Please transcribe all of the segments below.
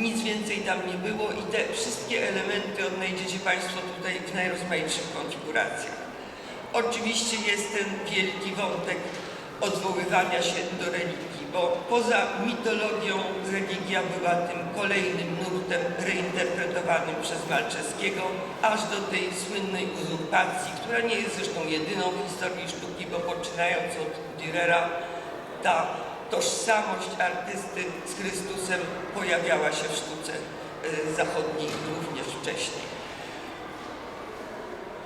nic więcej tam nie było i te wszystkie elementy odnajdziecie Państwo tutaj w najrozmaitszych konfiguracjach. Oczywiście jest ten wielki wątek odwoływania się do religii, bo poza mitologią religia była tym kolejnym nurtem reinterpretowanym przez Malczewskiego, aż do tej słynnej uzurpacji, która nie jest zresztą jedyną w historii sztuki, bo poczynając od Dürera ta tożsamość artysty z Chrystusem pojawiała się w sztuce y, zachodniej również wcześniej.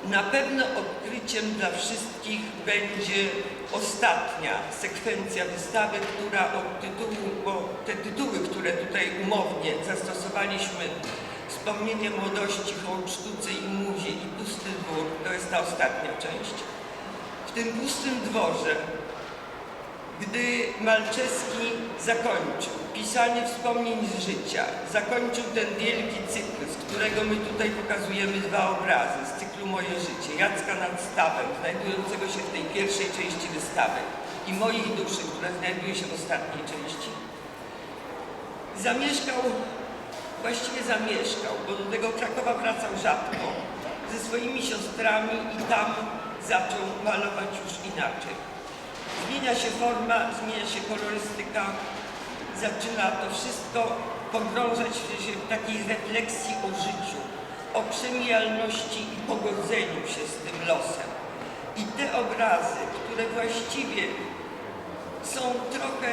Na pewno odkryciem dla wszystkich będzie ostatnia sekwencja wystawy, która od tytułu, bo te tytuły, które tutaj umownie zastosowaliśmy, Wspomnienie młodości, hołd sztuce i muzie i pusty dwór, to jest ta ostatnia część. W tym pustym dworze gdy Malczewski zakończył pisanie wspomnień z życia, zakończył ten wielki cykl, z którego my tutaj pokazujemy dwa obrazy z cyklu Moje życie, Jacka nad stawem, znajdującego się w tej pierwszej części wystawy i mojej duszy, która znajduje się w ostatniej części, zamieszkał, właściwie zamieszkał, bo do tego Krakowa wracał rzadko, ze swoimi siostrami i tam zaczął malować już inaczej. Zmienia się forma, zmienia się kolorystyka, zaczyna to wszystko pogrążać się w takiej refleksji o życiu, o przemijalności i pogodzeniu się z tym losem. I te obrazy, które właściwie są trochę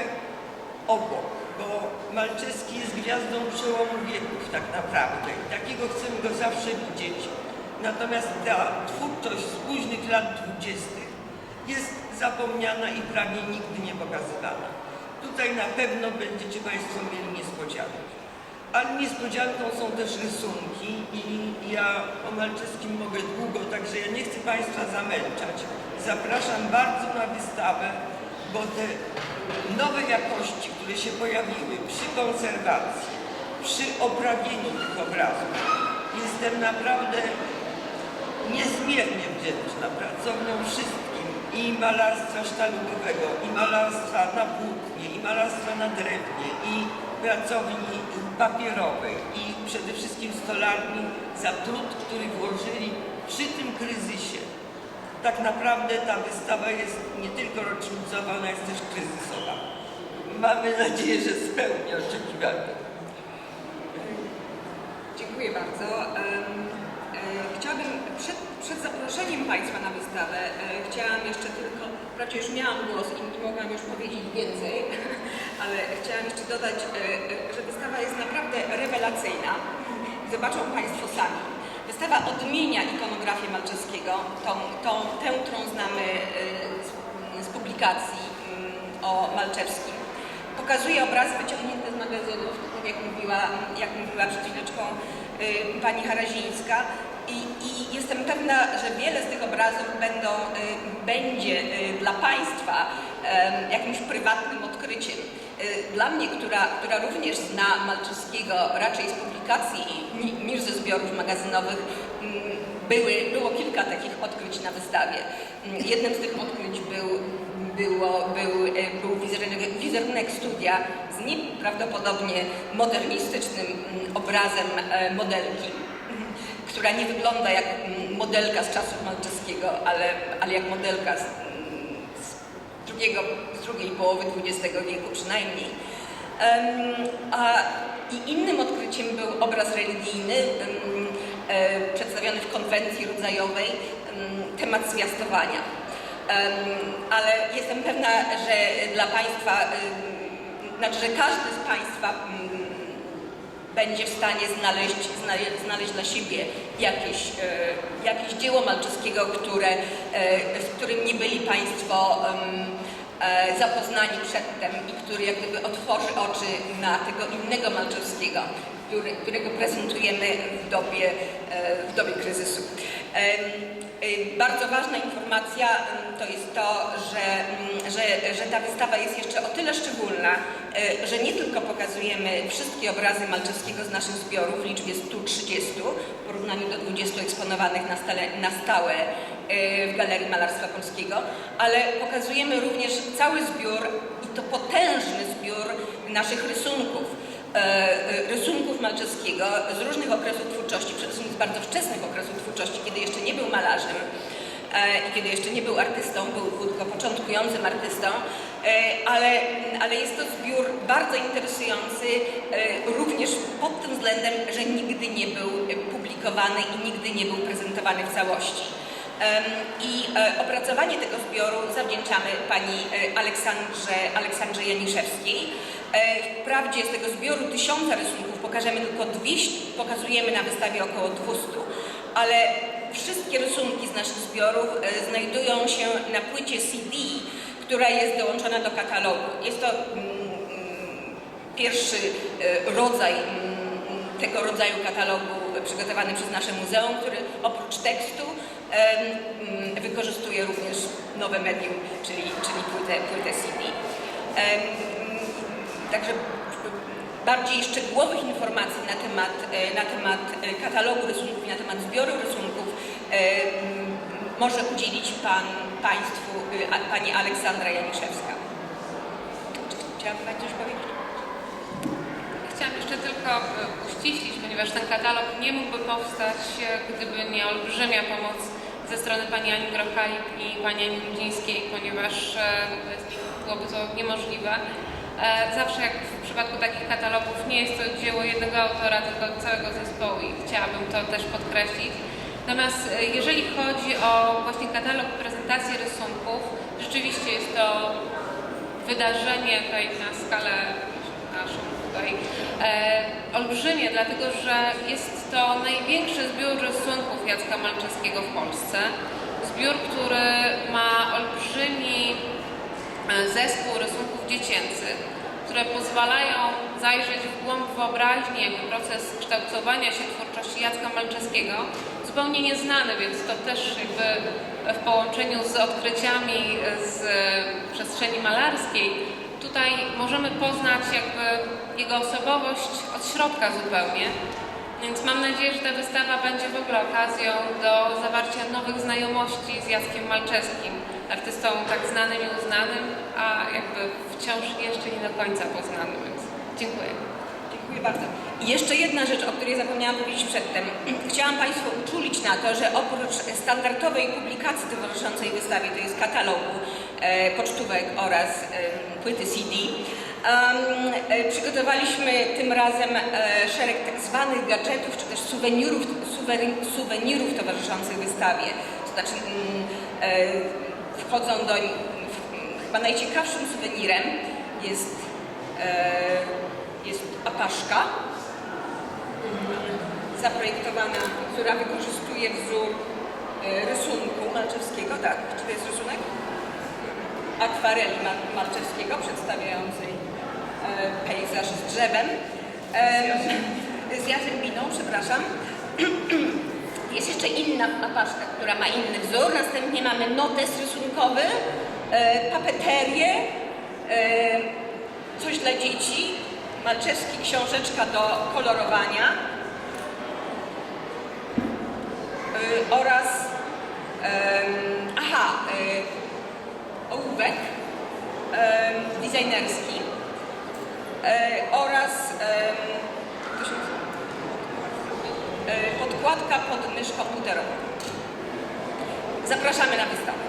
obok, bo Malczewski jest gwiazdą przełomu wieków tak naprawdę i takiego chcemy go zawsze widzieć. Natomiast ta twórczość z późnych lat dwudziestych jest zapomniana i prawie nigdy nie pokazywana. Tutaj na pewno będziecie Państwo mieli niespodziankę. Ale niespodzianką są też rysunki i ja o Malczewskim mogę długo, także ja nie chcę Państwa zamęczać. Zapraszam bardzo na wystawę, bo te nowe jakości, które się pojawiły przy konserwacji, przy oprawieniu tych obrazów, jestem naprawdę niezmiernie wdzięczna pracowniom wszystkim i malarstwa sztalugowego, i malarstwa na płótnie, i malarstwa na drewnie, i pracowni papierowej, i przede wszystkim stolarni za trud, który włożyli przy tym kryzysie. Tak naprawdę ta wystawa jest nie tylko rocznicowa, ona jest też kryzysowa. Mamy nadzieję, że spełni oczekiwania. Dziękuję bardzo. E, Chciałabym przed, przed zaproszeniem Państwa na wystawę, e, chciałam jeszcze tylko, wprawdzie już miałam głos i, i mogłam już powiedzieć więcej, ale chciałam jeszcze dodać, e, e, że wystawa jest naprawdę rewelacyjna. Zobaczą Państwo sami. Wystawa odmienia ikonografię Malczewskiego, tą, tą, tę, którą znamy e, z, z publikacji mm, o Malczewskim. Pokazuje obrazy wyciągnięte z magazynów, tak jak mówiła, jak mówiła przed chwileczką y, pani Harazińska. I, I jestem pewna, że wiele z tych obrazów będą, y, będzie y, dla Państwa jakimś prywatnym odkryciem. Y, Dla mnie, która, która również zna Malczewskiego raczej z publikacji ni- niż ze zbiorów magazynowych, były, było kilka takich odkryć na wystawie. Jednym z tych odkryć był było, był, był wizerunek, wizerunek studia z nieprawdopodobnie modernistycznym obrazem e, modelki, która nie wygląda jak mm, modelka z czasów Malczewskiego, ale, ale jak modelka z, z, drugiego, z drugiej połowy XX wieku przynajmniej. A i innym odkryciem był obraz religijny e, przedstawiony w konwencji rodzajowej, em, temat zwiastowania. Ale jestem pewna, że dla Państwa, znaczy, że każdy z Państwa mm, będzie w stanie znaleźć, znaleźć, dla siebie jakieś, e, jakieś dzieło Malczewskiego, które, e, z którym nie byli Państwo e, zapoznani przedtem i który jak gdyby otworzy oczy na tego innego Malczewskiego, którego prezentujemy w dobie, e, w dobie kryzysu. Y, Bardzo ważna informacja to jest to, że, że, że ta wystawa jest jeszcze o tyle szczególna, y, że nie tylko pokazujemy wszystkie obrazy Malczewskiego z naszych zbiorów w liczbie 130 w porównaniu do 20 eksponowanych na, stale, na stałe y, w Galerii Malarstwa Polskiego, ale pokazujemy również cały zbiór i to potężny zbiór naszych rysunków. E, Malczewskiego z różnych okresów twórczości, przede wszystkim z bardzo wczesnych okresów twórczości, kiedy jeszcze nie był malarzem e, i kiedy jeszcze nie był artystą, był, tylko początkującym artystą, e, ale, ale jest to zbiór bardzo interesujący e, również pod tym względem, że nigdy nie był publikowany i nigdy nie był prezentowany w całości. I opracowanie tego zbioru zawdzięczamy pani Aleksandrze, Aleksandrze Janiszewskiej. Wprawdzie z tego zbioru tysiąca rysunków pokażemy tylko 200, pokazujemy na wystawie około 200, ale wszystkie rysunki z naszych zbiorów e, znajdują się na płycie CD, która jest dołączona do katalogu. Jest to mm, mm, pierwszy e, rodzaj mm, tego rodzaju katalogu przygotowany przez nasze muzeum, który oprócz tekstu wykorzystuje również nowe medium, czyli, czyli płytę, płytę CD. Także bardziej szczegółowych informacji na temat, e, na temat e, katalogu rysunków i na temat zbioru rysunków em, może udzielić Pan, Państwu e, a- Pani Aleksandra Janiszewska. Chciałaby Pani coś powiedzieć? Chciałam jeszcze tylko e, uściślić, ponieważ ten katalog nie mógłby powstać, e, gdyby nie olbrzymia pomoc ze strony pani Ani Grochalik i pani Ani Ludzińskiej, ponieważ e, byłoby to niemożliwe. E, Zawsze jak w przypadku takich katalogów nie jest to dzieło jednego autora, tylko całego zespołu i chciałabym to też podkreślić. Natomiast e, jeżeli chodzi o właśnie katalog prezentacji rysunków, rzeczywiście jest to wydarzenie tutaj na skalę naszą tutaj e, olbrzymie, dlatego że jest to największy zbiór rysunków Jacka Malczewskiego w Polsce. Zbiór, który ma olbrzymi zespół rysunków dziecięcych, które pozwalają zajrzeć w głąb wyobraźni, jakby proces kształtowania się twórczości Jacka Malczewskiego, zupełnie nieznany, więc to też jakby w połączeniu z odkryciami z przestrzeni malarskiej, tutaj możemy poznać jakby jego osobowość od środka zupełnie. Więc mam nadzieję, że ta wystawa będzie w ogóle okazją do zawarcia nowych znajomości z Jackiem Malczewskim, artystą tak znanym i uznanym, a jakby wciąż jeszcze nie do końca poznanym. Więc dziękuję. Dziękuję bardzo. I jeszcze jedna rzecz, o której zapomniałam powiedzieć przedtem. Chciałam Państwu uczulić na to, że oprócz standardowej publikacji towarzyszącej wystawie, to jest katalogu, e, pocztówek oraz e, płyty CD, em, e, przygotowaliśmy tym razem e, szereg tak zwanych gadżetów, czy też suwenirów, suwenirów towarzyszących wystawie. To znaczy mm, e, wchodzą do w- chyba najciekawszym suwenirem jest e, jest apaszka zaprojektowana, która wykorzystuje wzór e, rysunku Malczewskiego, tak? Czy to jest rysunek? Akwareli Malczewskiego przedstawiającej e, pejzaż z drzewem. Z Jaseminą, przepraszam. Jest jeszcze inna apaszka, która ma inny wzór. Następnie mamy notes rysunkowy, e, papeterię, e, coś dla dzieci, Malczewski książeczka do kolorowania y, oraz aha, ołówek em, designerski oraz jak to się nazywa? Y, podkładka pod mysz komputerową. Zapraszamy na wystawę.